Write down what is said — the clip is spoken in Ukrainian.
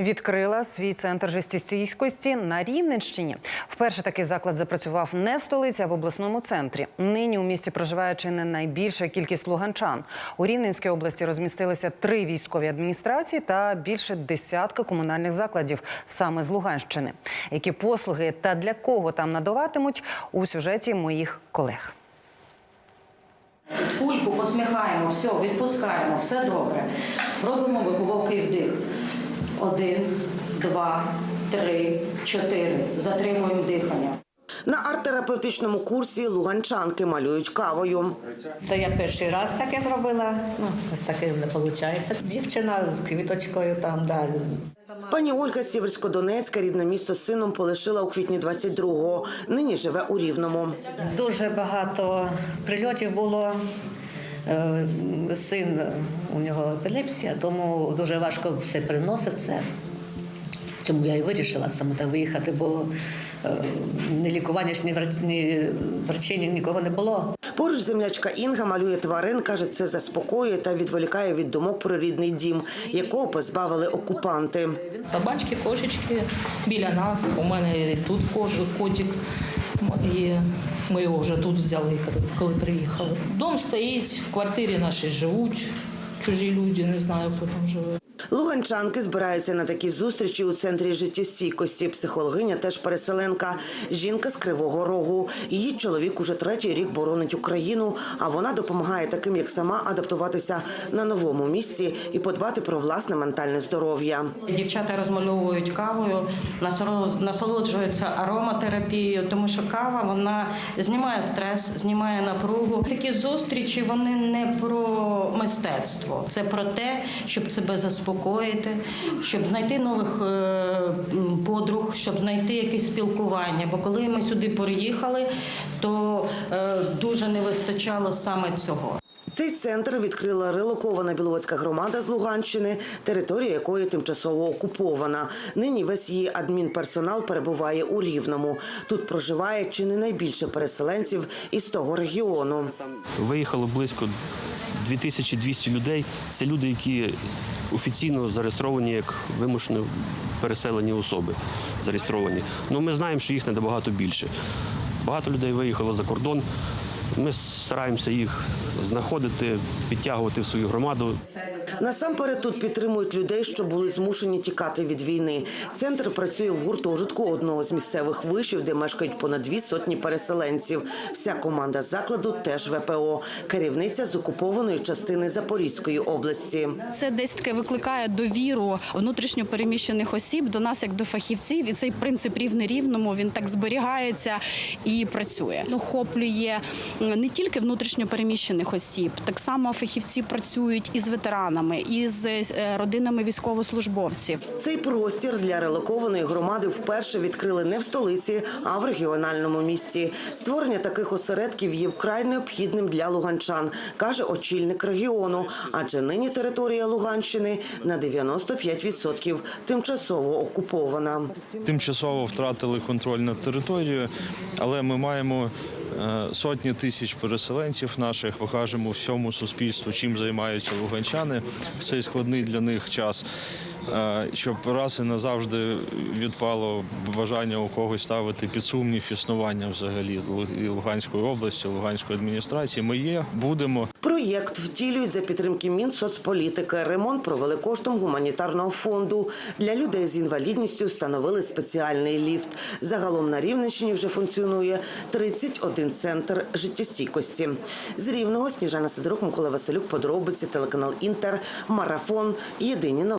Відкрила свій центр жестістійськості на Рівненщині. Вперше такий заклад запрацював не в столиці, а в обласному центрі. Нині у місті проживає чи не найбільша кількість луганчан. У Рівненській області розмістилися три військові адміністрації та більше десятка комунальних закладів саме з Луганщини. Які послуги та для кого там надаватимуть у сюжеті моїх колег. Кульку посміхаємо, все, відпускаємо, все добре. Робимо глибокий вдих. Один, два, три, чотири. Затримуємо дихання. На арт-терапевтичному курсі луганчанки малюють кавою. Це я перший раз таке зробила. Ну, ось таке не виходить. Дівчина з квіточкою там, да. Пані Ольга Сіверсько-Донецька рідне місто з сином полишила у квітні 22-го. Нині живе у Рівному. Дуже багато прильотів було. Е, Син у нього епілепсія, тому дуже важко все приносив це. Чому я і вирішила саме так виїхати, бо е, ні лікування, ні врач- ні врачей, нікого не було. Поруч землячка Інга малює тварин, каже, це заспокоює та відволікає від думок про рідний дім, якого позбавили окупанти. Собачки, кошечки біля нас. У мене і тут котик. І ми його вже тут взяли, коли- коли приїхали. Дом стоїть, в квартирі нашій живуть. Чужі люди, не знаю, хто там живе. Луганчанки збираються на такі зустрічі у центрі життєстійкості. Психологиня теж переселенка. Жінка з Кривого Рогу. Її чоловік уже третій рік боронить Україну, а вона допомагає таким, як сама, адаптуватися на новому місці і подбати про власне ментальне здоров'я. Дівчата розмальовують кавою, насолод- насолоджуються ароматерапією, тому що кава вона знімає стрес, знімає напругу. Такі зустрічі вони не про мистецтво, це про те, щоб себе заспокоїти, щоб знайти нових е, подруг, щоб знайти якесь спілкування. Бо коли ми сюди переїхали, то е, дуже не вистачало саме цього. Цей центр відкрила релокована біловодська громада з Луганщини, територія якої тимчасово окупована. Нині весь її адмінперсонал перебуває у Рівному. Тут проживає чи не найбільше переселенців із того регіону. Виїхало близько 2200 людей. Це люди, які офіційно зареєстровані як вимушено переселені особи. Зареєстровані. Ну, ми знаємо, що їх набагато більше. Багато людей виїхало за кордон. Ми стараємося їх знаходити, підтягувати в свою громаду. Насамперед тут підтримують людей, що були змушені тікати від війни. Центр працює в гуртожитку одного з місцевих вишів, де мешкають понад дві сотні переселенців. Вся команда закладу теж ВПО. Керівниця з окупованої частини Запорізької області. Це десь таке викликає довіру внутрішньо переміщених осіб до нас як до фахівців, і цей принцип рівне рівному він так зберігається і працює. Охоплює не тільки внутрішньо переміщених осіб, так само фахівці працюють із ветеранами, із е, родинами військовослужбовців. Цей простір для релокованої громади вперше відкрили не в столиці, а в регіональному місті. Створення таких осередків є вкрай необхідним для луганчан, каже очільник регіону. Адже нині територія Луганщини на 95% тимчасово окупована. тимчасово втратили контроль над територією, але ми маємо сотні тисяч переселенців наших, покажемо всьому суспільству, чим займаються луганчани в цей складний для них час. Е, Щоб раз і назавжди відпало бажання у когось ставити під сумнів існування взагалі Луганської області, Луганської адміністрації. Ми є, будемо. Проєкт втілюють за підтримки Мінсоцполітики. Ремонт провели коштом гуманітарного фонду. Для людей з інвалідністю встановили спеціальний ліфт. Загалом на Рівненщині вже функціонує 31 центр життєстійкості. З Рівного Сніжана Сидорук, Микола Василюк, подробиці, телеканал Інтер, Марафон. Єдині новини.